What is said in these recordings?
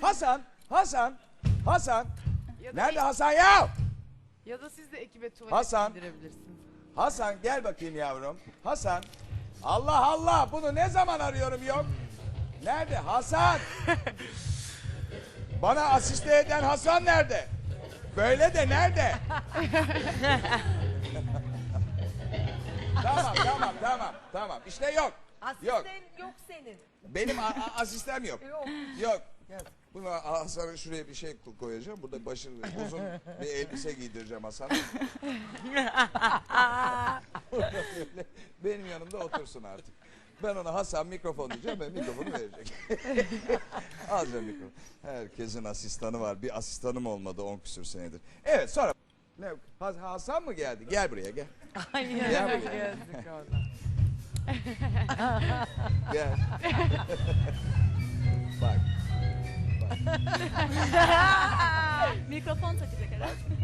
Hasan, Hasan, Hasan. Ya da, Nerede Hasan ya? Ya da siz de ekibe tuvalet Hasan. indirebilirsiniz. Hasan gel bakayım yavrum. Hasan. Allah Allah bunu ne zaman arıyorum yok. Nerede Hasan? Bana asiste eden Hasan nerede? Böyle de nerede? tamam tamam tamam tamam işte yok. Asisten Yok. yok senin. Benim a- a- asistem yok. Yok. Yok. Buna Hasan'a şuraya bir şey ko- koyacağım. Burada başı uzun bir elbise giydireceğim Hasan'a. Böyle Benim yanımda otursun artık. Ben ona Hasan mikrofon diyeceğim ben mikrofonu verecek. Alacağım mikrofon. Herkesin asistanı var. Bir asistanım olmadı 10 küsür senedir. Evet sonra ne, Has- Hasan mı geldi? Gel buraya gel. Gel buraya. Yazık ona. Gel. Mikrofon takacak herhalde.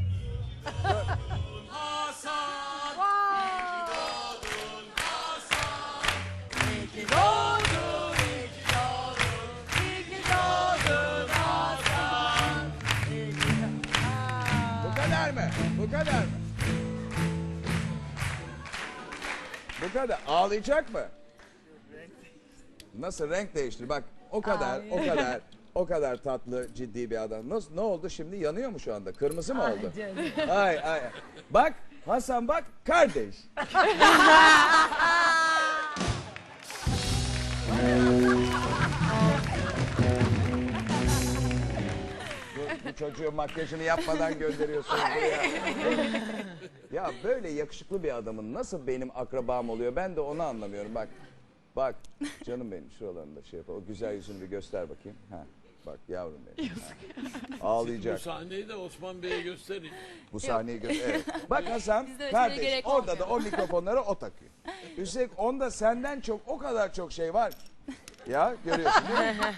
Bu kadar mı? Bu kadar mı? Bu kadar. Ağlayacak mı? Nasıl renk değiştir? Bak o kadar, o kadar, o kadar tatlı, ciddi bir adam. Nasıl, ne oldu şimdi? Yanıyor mu şu anda? Kırmızı mı oldu? Ay ay. Bak Hasan bak kardeş. bu, bu çocuğu makyajını yapmadan gönderiyorsunuz buraya. Ya böyle yakışıklı bir adamın nasıl benim akrabam oluyor ben de onu anlamıyorum. Bak bak canım benim şuralarında şey yapalım. O güzel yüzünü bir göster bakayım. Ha. Bak yavrum benim. Ha. Bu Ağlayacak. sahneyi de Osman Bey'e gösterin. Bu sahneyi gör. Evet. Bak Hasan Bizde kardeş gerek orada da o mikrofonları o takıyor. Üstelik onda senden çok o kadar çok şey var. Ya görüyorsun değil mi?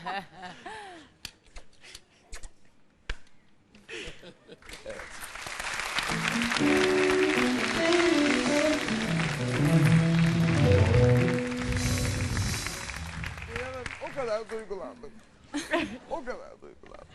İnanın o kadar duygulandım. o kadar duygulandım.